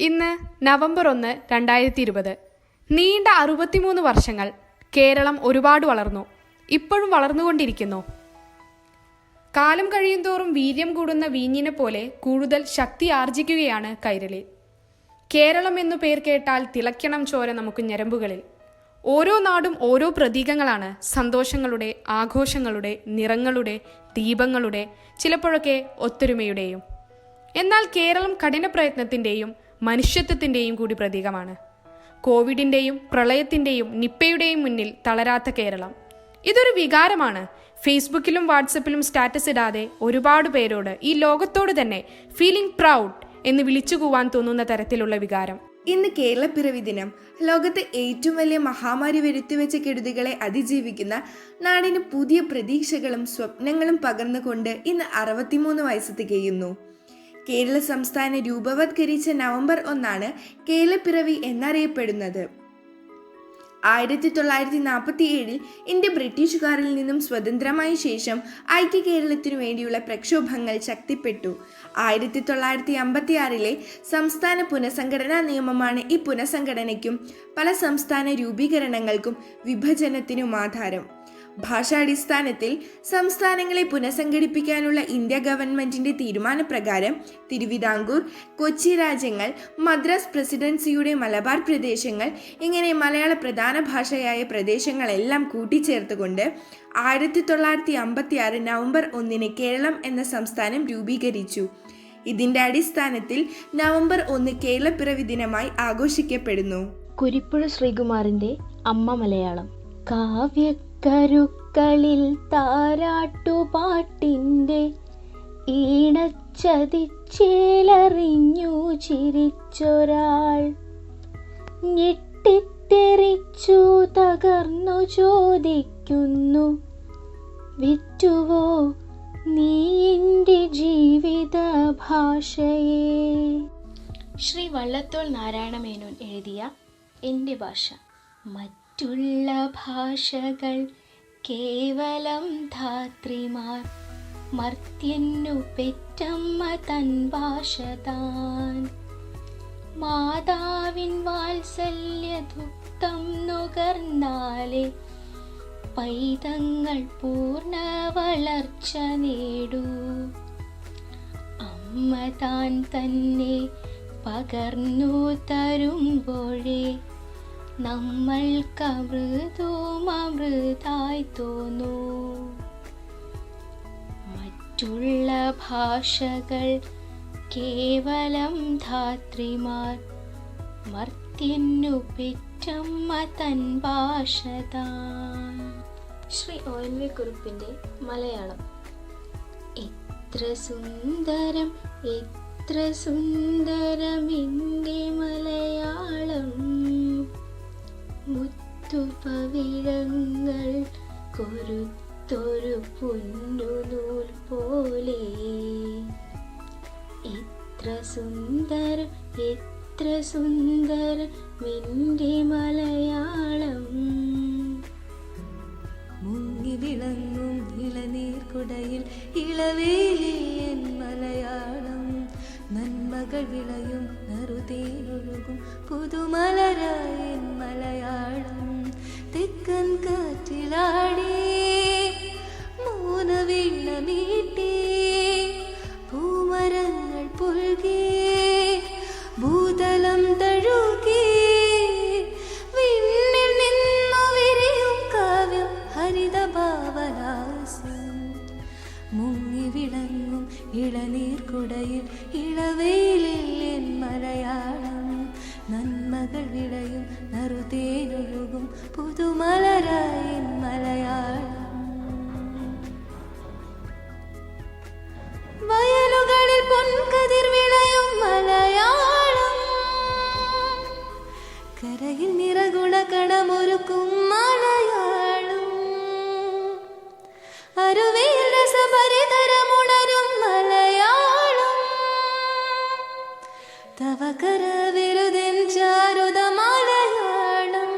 ഇന്ന് നവംബർ ഒന്ന് രണ്ടായിരത്തി ഇരുപത് നീണ്ട അറുപത്തിമൂന്ന് വർഷങ്ങൾ കേരളം ഒരുപാട് വളർന്നു. ഇപ്പോഴും വളർന്നുകൊണ്ടിരിക്കുന്നു. കാലം കഴിയുന്തോറും വീര്യം കൂടുന്ന വീഞ്ഞിനെ പോലെ കൂടുതൽ ശക്തി ആർജിക്കുകയാണ് കൈരളി. കേരളം എന്നു പേർ കേട്ടാൽ തിളയ്ക്കണം ചോര നമുക്ക് ഞരമ്പുകളിൽ. ഓരോ നാടും ഓരോ പ്രതീകങ്ങളാണ്. സന്തോഷങ്ങളുടെ ആഘോഷങ്ങളുടെ നിറങ്ങളുടെ ദീപങ്ങളുടെ ചിലപ്പോഴൊക്കെ ഒത്തൊരുമയുടെയും. എന്നാൽ കേരളം കഠിന പ്രയത്നത്തിന്റെയും മനുഷ്യത്വത്തിന്റെയും കൂടി പ്രതീകമാണ്. കോവിഡിന്റെയും പ്രളയത്തിന്റെയും നിപ്പയുടെയും മുന്നിൽ തളരാത്ത കേരളം. ഇതൊരു വികാരമാണ്. ഫേസ്ബുക്കിലും വാട്സപ്പിലും സ്റ്റാറ്റസ് ഇടാതെ ഒരുപാട് പേരോട് ഈ ലോകത്തോട് തന്നെ ഫീലിംഗ് പ്രൗഡ് എന്ന് വിളിച്ചു കൂവാൻ തോന്നുന്ന തരത്തിലുള്ള വികാരം. ഇന്ന് കേരളപ്പിറവി ദിനം. ലോകത്തെ ഏറ്റവും വലിയ മഹാമാരി വരുത്തിവെച്ച കെടുതികളെ അതിജീവിക്കുന്ന നാടിന് പുതിയ പ്രതീക്ഷകളും സ്വപ്നങ്ങളും പകർന്നുകൊണ്ട് ഇന്ന് അറുപത്തിമൂന്ന് വയസ്സ് തികയുന്നു. കേരള സംസ്ഥാന രൂപവത്കരിച്ച നവംബർ ഒന്നാണ് കേരളപ്പിറവി എന്നറിയപ്പെടുന്നത്. ആയിരത്തി തൊള്ളായിരത്തി നാൽപ്പത്തി ഏഴിൽ ഇന്ത്യ ബ്രിട്ടീഷുകാരിൽ നിന്നും സ്വതന്ത്രമായ ശേഷം ഐക്യ കേരളത്തിനു വേണ്ടിയുള്ള പ്രക്ഷോഭങ്ങൾ ശക്തിപ്പെട്ടു. ആയിരത്തി തൊള്ളായിരത്തി അമ്പത്തി ആറിലെ സംസ്ഥാന പുനഃസംഘടനാ നിയമമാണ് ഈ പുനഃസംഘടനയ്ക്കും പല സംസ്ഥാന രൂപീകരണങ്ങൾക്കും വിഭജനത്തിനും ആധാരം. ഭാഷാടിസ്ഥാനത്തിൽ സംസ്ഥാനങ്ങളെ പുനഃസംഘടിപ്പിക്കാനുള്ള ഇന്ത്യ ഗവൺമെന്റിന്റെ തീരുമാനപ്രകാരം തിരുവിതാംകൂർ കൊച്ചി രാജ്യങ്ങൾ മദ്രാസ് പ്രസിഡൻസിയുടെ മലബാർ പ്രദേശങ്ങൾ ഇങ്ങനെ മലയാള പ്രധാന ഭാഷയായ പ്രദേശങ്ങളെല്ലാം കൂട്ടിച്ചേർത്തുകൊണ്ട് ആയിരത്തി തൊള്ളായിരത്തി അമ്പത്തി ആറ് നവംബർ ഒന്നിന് കേരളം എന്ന സംസ്ഥാനം രൂപീകരിച്ചു. ഇതിന്റെ അടിസ്ഥാനത്തിൽ നവംബർ ഒന്ന് കേരളപ്പിറവി ദിനമായി ആഘോഷിക്കപ്പെടുന്നു. കുരിപ്പുഴ ശ്രീകുമാറിന്റെ അമ്മ മലയാളം. കാവ്യക്കരുക്കളിൽ താരാട്ടുപാട്ടിന്റെ ഈണച്ചതിച്ചേലറിഞ്ഞു ചിരിച്ചൊരാൾ. ഞെട്ടിത്തെറിച്ചു തകർന്നു ചോദിക്കുന്നു വിറ്റുവോ നീന്റെ ജീവിത ഭാഷയെ ശ്രീ വള്ളത്തോൾ നാരായണ മേനോൻ എഴുതിയ എന്റെ ഭാഷ മറ്റുള്ള ഭാഷകൾ കേവലം ധാത്രിമാർ. മർത്യന്നു പെറ്റമ്മ തൻ ഭാഷ താൻ. മാതാവിൻ വാത്സല്യ ദുഃഖം നുകർന്നാലേ പൈതങ്ങൾ പൂർണ വളർച്ച നേടൂ. അമ്മ താൻ തന്നെ പകർന്നു തരുമ്പോഴേ നമ്മൾക്ക് അമൃതവും അമൃതായി തോന്നൂ. മറ്റുള്ള ഭാഷകൾ കേവലം ധാത്രിമാർ. മർത്തിന്നു പെറ്റമ്മ തൻ ഭാഷതാ ശ്രീ ഒ എൻ വി കുറിപ്പിന്റെ മലയാളം. എത്ര സുന്ദരം എത്ര സുന്ദരം എന്റെ മലയാളം പൊന്നുനൂൽ പോലെ എത്ര സുന്ദരം എത്ര സുന്ദരം നിന്റെ മലയാളം. മുങ്ങി വിളങ്ങും ഇളനീർക്കുടയിൽ ഇളവേലിയൻ മലയാളം. നന്മകൾ വിളയും നറുതേനൊഴുകും പുതുമലരായൻ മലയാളം. തെക്കൻ കാറ്റിലാടി മൂനവീണ മീട്ടി പൂമരങ്ങൾ പുൽകി. ഭൂതലം തഴുകി. വിണ്ണിൽ നിന്നു വിരിയും കാവ്യം ഹരിതഭാവനാസം മുങ്ങി വിളങ്ങും ഇളനീർക്കുടയിൽ ഇളവെയിലിൽ എൻ മലയാളം. നന്മകൾ വിളയും നറുതേനൊഴുകും പുതുമലരായൻ മലയാളം കണമൊരുക്കും മലയാളം. അരുവിയിൽ രസപരിതരമുണരും മലയാളം. തവ കരവിരുതിൻ ചാരുത മലയാളം.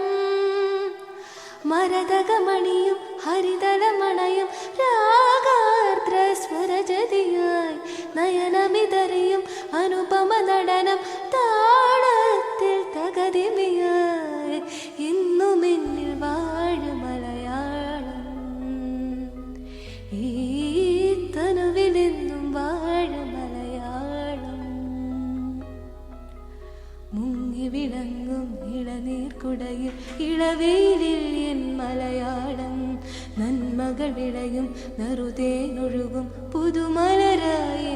മരതകമണിയും ഹരിതലമണയും രാഗാർദ്ര സ്വരജതിയായി നയനമിതറിയും അനുപമ നടനം ഇളനീർക്കുടയിൽ ഇളവേലിൽ എൻ മലയാളം നന്മകൾ വിളയും നറുതേനൊഴുകും പുതുമലരായി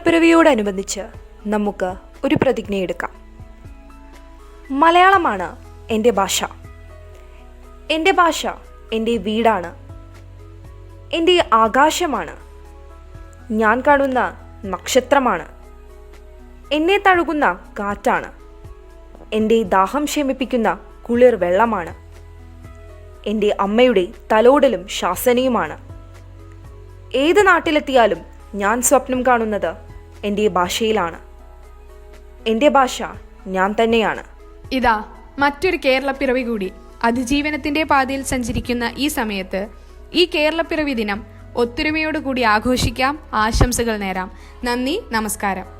കേരളപ്പിറവിയോടനുബന്ധിച്ച് നമുക്ക് ഒരു പ്രതിജ്ഞയെടുക്കാം. മലയാളമാണ് എന്റെ ഭാഷ. എന്റെ ഭാഷ എന്റെ വീടാണ്. എന്റെ ആകാശമാണ്. ഞാൻ കാണുന്ന നക്ഷത്രമാണ്. എന്നെ തഴുകുന്ന കാറ്റാണ്. എന്റെ ദാഹം ശമിപ്പിക്കുന്ന കുളിർ വെള്ളമാണ്. എന്റെ അമ്മയുടെ തലോടലും ശാസനയുമാണ്. ഏത് നാട്ടിലെത്തിയാലും ഞാൻ സ്വപ്നം കാണുന്നത് എന്റെ ഭാഷയിലാണ്. എന്റെ ഭാഷ ഞാൻ തന്നെയാണ്. ഇതാ മറ്റൊരു കേരളപ്പിറവി കൂടി. അതിജീവനത്തിന്റെ പാതയിൽ സഞ്ചരിക്കുന്ന ഈ സമയത്ത് ഈ കേരളപ്പിറവി ദിനം ഒത്തൊരുമയോടുകൂടി ആഘോഷിക്കാം. ആശംസകൾ നേരാം. നന്ദി നമസ്കാരം.